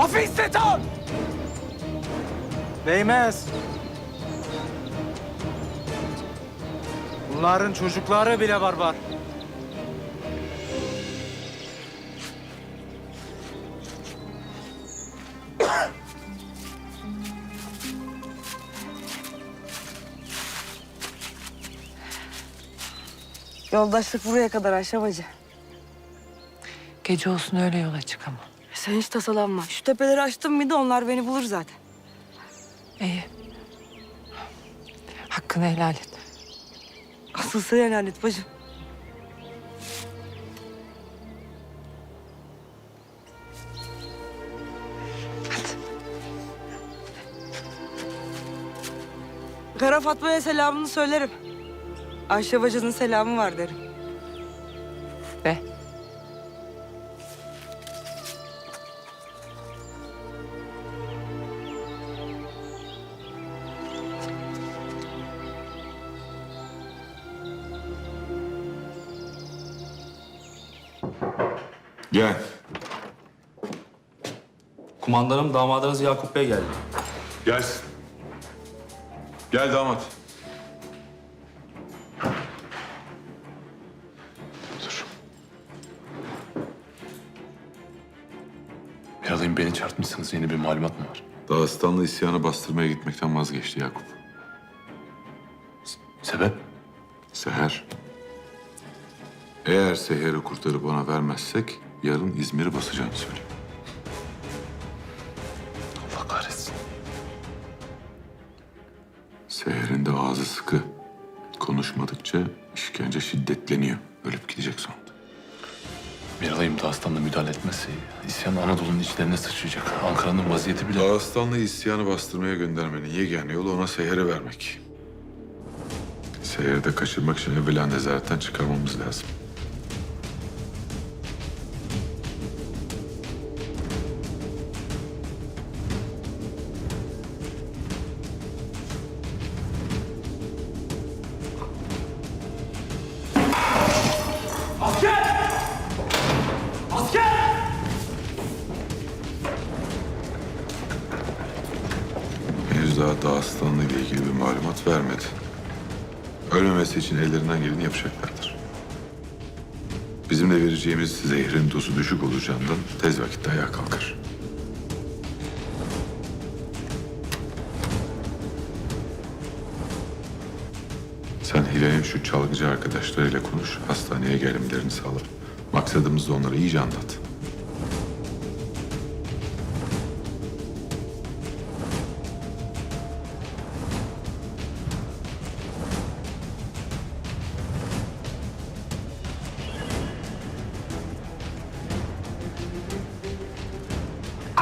Hafif Setan! Değmez. Bunların çocukları bile barbar. Yoldaşlık buraya kadar Ayşe bacı. Gece olsun öyle yola çık ama. Sen hiç tasalanma. Şu tepeleri açtım mıydı onlar beni bulur zaten. İyi. Hakkını helal et. Asıl sen helal et bacım. Kara Fatma'ya selamını söylerim. Ayşe bacının selamı var derim. De. Gel. Kumandanım damadınız Yakup Bey geldi. Gelsin. Gel damat. Dur. Yaralayın beni çarpmışsınız. Yeni bir malumat mı var? Dağıstanlı isyanı bastırmaya gitmekten vazgeçti Yakup. Sebep? Seher. Eğer Seher'i kurtarıp ona vermezsek yarın İzmir'i basacağını söylüyor. Allah kahretsin. Seher'in de ağzı sıkı. Konuşmadıkça işkence şiddetleniyor. Ölüp gidecek sonunda. Miralay'ım Dağıstan'la müdahale etmezse isyan Anadolu'nun içlerine sıçrayacak. Ankara'nın vaziyeti bile... Dağıstanlı'yı isyanı bastırmaya göndermenin yegane yolu ona Seher'i vermek. Seher'i de kaçırmak için evvela nezaretten çıkarmamız lazım. Daha Dağıstanlı ile ilgili bir malumat vermedi. Ölmemesi için ellerinden geleni yapacaklardır. Bizim de vereceğimiz zehrin dozu düşük olacağından tez vakitte ayağa kalkar. Sen Hilal'in şu çalgıcı arkadaşlarıyla konuş, hastaneye gelmelerini sağla. Maksadımız da onlara iyice anlat.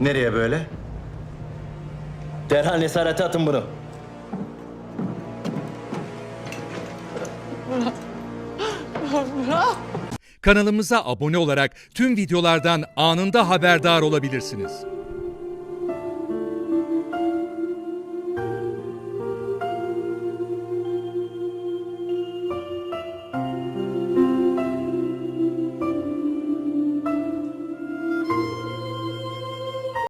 Nereye böyle? Derhal nesarete atın bunu. Kanalımıza abone olarak tüm videolardan anında haberdar olabilirsiniz.